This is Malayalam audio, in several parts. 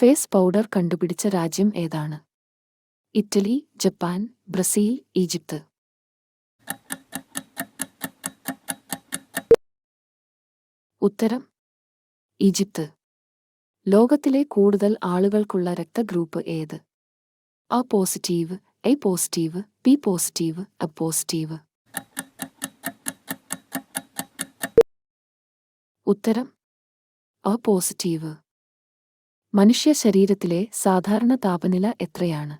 ഫേസ് പൗഡർ കണ്ടുപിടിച്ച രാജ്യം ഏതാണ്? Italy Japan Brazil Egypt. ഉത്തരം ഈജിപ്ത്. ലോകത്തിലെ കൂടുതൽ ആളുകൾക്കുള്ള രക്തഗ്രൂപ്പ് ഏത്? A positive A positive P positive A positive. ഉത്തരം അ പോസിറ്റീവ്. മനുഷ്യ ശരീരത്തിലെ സാധാരണ താപനില എത്രയാണ്?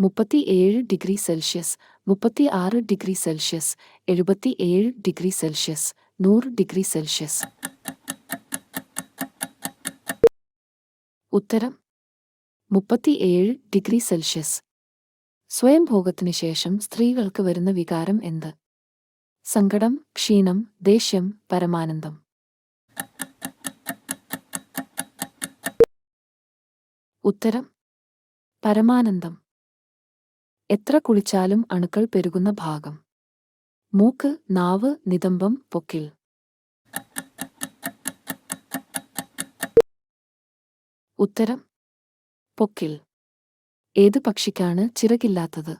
മുപ്പത്തിയേഴ് ഡിഗ്രി സെൽഷ്യസ് മുപ്പത്തിയാറ് ഡിഗ്രി സെൽഷ്യസ് എഴുപത്തിയേഴ് ഡിഗ്രി സെൽഷ്യസ് നൂറ് ഡിഗ്രി സെൽഷ്യസ്. ഉത്തരം മുപ്പത്തിയേഴ് ഡിഗ്രി സെൽഷ്യസ്. സ്വയംഭോഗത്തിനു ശേഷം സ്ത്രീകൾക്ക് വരുന്ന വികാരം എന്ത്? സങ്കടം ക്ഷീണം ദേഷ്യം പരമാനന്ദം. ഉത്തരം പരമാനന്ദം. എത്ര കുളിച്ചാലും അണുക്കൾ പെരുകുന്ന ഭാഗം. മൂക്ക് നാവ് നിതംബം പൊക്കിൽ. ഉത്തരം പൊക്കിൽ. ഏത് പക്ഷിക്കാണ് ചിറകില്ലാത്തത്?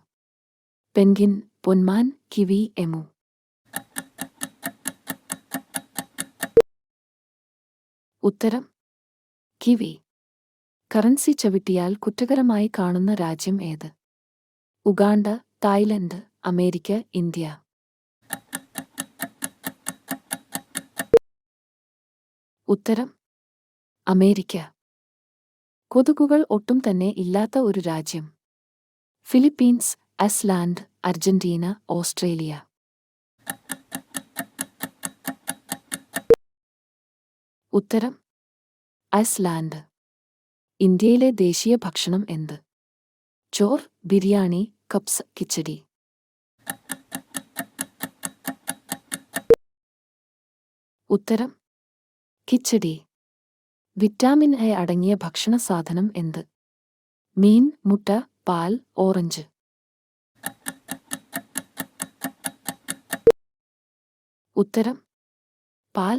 പെൻഗിൻ പൊന്മാൻ കിവി എമു. ഉത്തരം കിവി. കറൻസി ചവിട്ടിയാൽ കുറ്റകരമായി കാണുന്ന രാജ്യം ഏത്? Uganda Thailand America India. ഉത്തരം അമേരിക്ക. കൊതുകുകൾ ഒട്ടും തന്നെ ഇല്ലാത്ത ഒരു രാജ്യം. Philippines Iceland Argentina Australia. ഉത്തരം ഐസ്ലാൻഡ് ഇന്ത്യയിലെ ദേശീയ ഭക്ഷണം എന്ത്? ചോർ ബിരിയാണി കപ്സ് കിച്ചടി. ഉത്തരം കിച്ചടി. വിറ്റാമിൻ എ അടങ്ങിയ ഭക്ഷണ സാധനം എന്ത്? മീൻ മുട്ട പാൽ ഓറഞ്ച്. ഉത്തരം പാൽ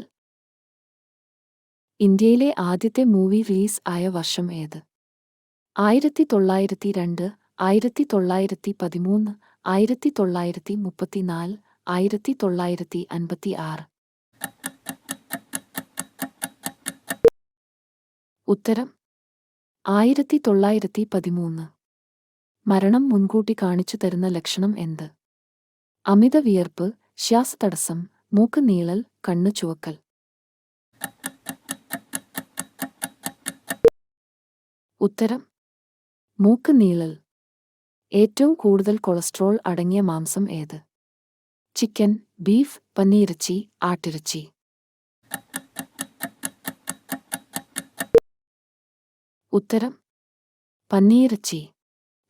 ഇന്ത്യയിലെ ആദ്യത്തെ മൂവി റിലീസ് ആയ വർഷം ഏത്? ആയിരത്തി തൊള്ളായിരത്തി രണ്ട് ആയിരത്തി തൊള്ളായിരത്തി പതിമൂന്ന് ആയിരത്തി തൊള്ളായിരത്തി മുപ്പത്തിനാല് ആയിരത്തി തൊള്ളായിരത്തി അൻപത്തി ആറ് ഉത്തരം. ആയിരത്തി തൊള്ളായിരത്തി പതിമൂന്ന് മരണം മുൻകൂട്ടി കാണിച്ചു തരുന്ന ലക്ഷണം എന്ത്? അമിത വിയർപ്പ് ശ്വാസതടസ്സം മൂക്ക് നീളൽ കണ്ണു ചുവക്കൽ. ഉത്തരം മൂക്ക് നീളൽ ഏറ്റവും കൂടുതൽ കൊളസ്ട്രോൾ അടങ്ങിയ മാംസം ഏത്? ചിക്കൻ ബീഫ് പന്നിയിറച്ചി ആട്ടിറച്ചി. ഉത്തരം പന്നിയിറച്ചി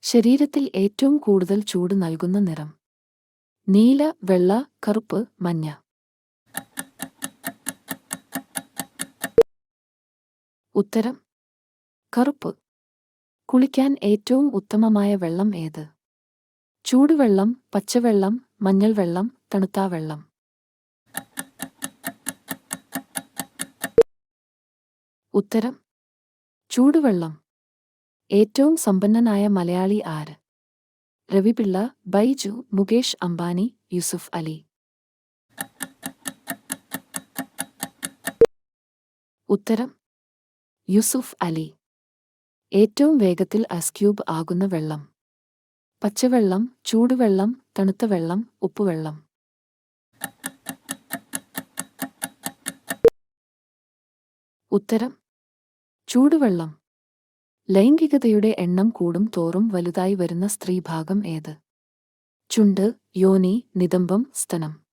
ശരീരത്തിൽ ഏറ്റവും കൂടുതൽ ചൂട് നൽകുന്ന നിറം. നീല വെള്ള കറുപ്പ് മഞ്ഞ. ഉത്തരം കറുപ്പ്. കുളിക്കാൻ ഏറ്റവും ഉത്തമമായ വെള്ളം ഏത്? ചൂടുവെള്ളം പച്ചവെള്ളം മഞ്ഞൾ വെള്ളം. തണുത്താവെള്ളം ഉത്തരം. ചൂടുവെള്ളം. ഏറ്റവും സമ്പന്നനായ മലയാളി ആര്? രവിപിള്ള ബൈജു മുകേഷ് അംബാനി യൂസുഫ് അലി. ഉത്തരം. യൂസുഫ് അലി. ഏറ്റവും വേഗത്തിൽ അസ്ക്യൂബ് ആകുന്ന വെള്ളം. പച്ചവെള്ളം ചൂടുവെള്ളം തണുത്ത വെള്ളം ഉപ്പുവെള്ളം. ഉത്തരം. ചൂടുവെള്ളം. ലൈംഗികതയുടെ എണ്ണം കൂടും തോറും വലുതായി വരുന്ന സ്ത്രീഭാഗം ഏത്? ചുണ്ട് യോനി നിതംബം സ്തനം.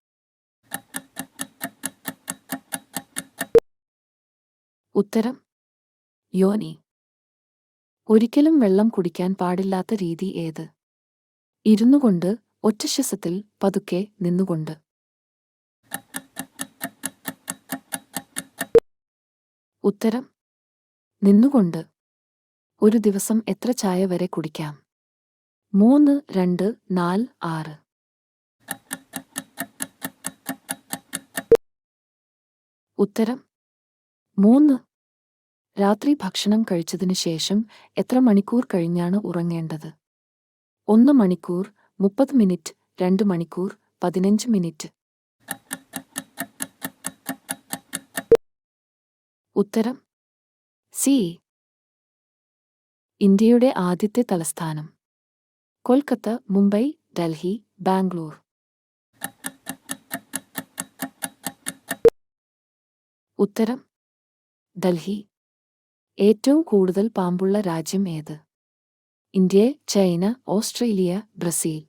ഉത്തരം. യോനി. ഒരിക്കലും വെള്ളം കുടിക്കാൻ പാടില്ലാത്ത രീതി ഏത്? ഇരുന്നുകൊണ്ട് ഒറ്റശ്വസത്തിൽ പതുക്കെ നിന്നുകൊണ്ട് ഉത്തരം. നിന്നുകൊണ്ട് ഒരു ദിവസം എത്ര ചായ വരെ കുടിക്കാം? മൂന്ന് രണ്ട് നാല് ആറ്. ഉത്തരം. മൂന്ന് രാത്രി ഭക്ഷണം കഴിച്ചതിന് ശേഷം എത്ര മണിക്കൂർ കഴിഞ്ഞാണ് ഉറങ്ങേണ്ടത്? ഒന്ന് മണിക്കൂർ മുപ്പത് മിനിറ്റ് രണ്ട് മണിക്കൂർ പതിനഞ്ച് മിനിറ്റ്. ഉത്തരം സി. ഇന്ത്യയുടെ ആദ്യത്തെ തലസ്ഥാനം. കൊൽക്കത്ത മുംബൈ ഡൽഹി ബാംഗ്ലൂർ. ഉത്തരം ഡൽഹി. ഏറ്റവും കൂടുതൽ പാമ്പുള്ള രാജ്യം ഏത്? India China Australia Brazil.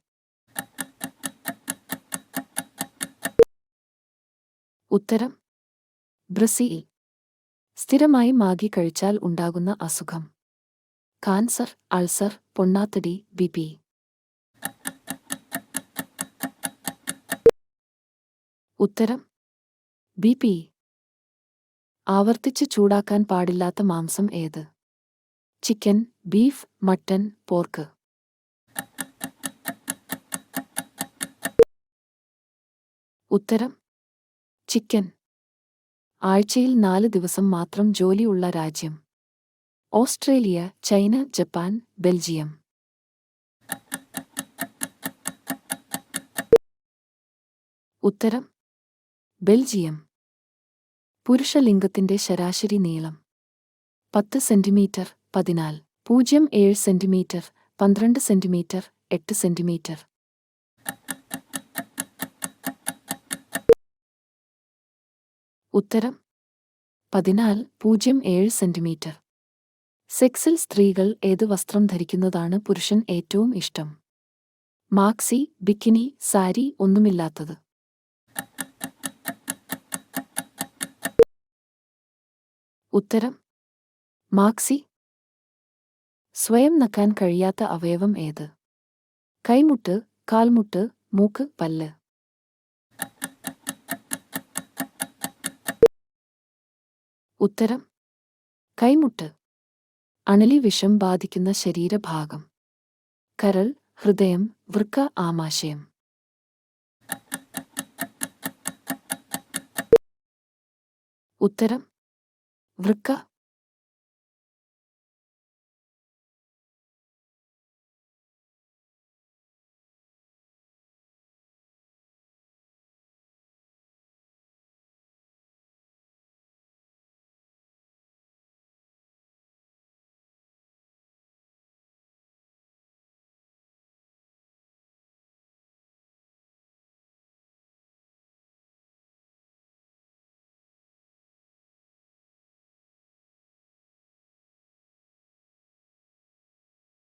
ഉത്തരം. ബ്രസീൽ. സ്ഥിരമായി മാഗി കഴിച്ചാൽ ഉണ്ടാകുന്ന അസുഖം. കാൻസർ അൾസർ പൊണ്ണാത്തടി ബി പി. ഉത്തരം. B P. ആവർത്തിച്ച് ചൂടാക്കാൻ പാടില്ലാത്ത മാംസം ഏത്? Chicken beef mutton pork. ഉത്തരം ചിക്കൻ. ആഴ്ചയിൽ നാല് ദിവസം മാത്രം ജോലിയുള്ള രാജ്യം. Australia China Japan Belgium. ഉത്തരം ബെൽജിയം. പുരുഷലിംഗത്തിന്റെ ശരാശരി നീളം. പത്ത് സെന്റിമീറ്റർ പതിനാൽ. പൂജ്യം ഏഴ് സെന്റിമീറ്റർ പന്ത്രണ്ട് സെന്റിമീറ്റർ എട്ട് സെന്റിമീറ്റർ. ഉത്തരം. പതിനാൽ പൂജ്യം ഏഴ് സെന്റിമീറ്റർ. സെക്സിൽ സ്ത്രീകൾ ഏത് വസ്ത്രം ധരിക്കുന്നതാണ് പുരുഷൻ ഏറ്റവും ഇഷ്ടം? മാക്സി ബിക്കിനി സാരി ഒന്നുമില്ലാത്തത്. ഉത്തരം മാക്സി. സ്വയം നക്കാൻ കഴിയാത്ത അവയവം ഏത്? കൈമുട്ട് കാൽമുട്ട് മൂക്ക് പല്ല്. ഉത്തരം കൈമുട്ട്. അണലി വിഷം ബാധിക്കുന്ന ശരീരഭാഗം. കരൾ ഹൃദയം വൃക്ക ആമാശയം. ഉത്തരം വൃക്ക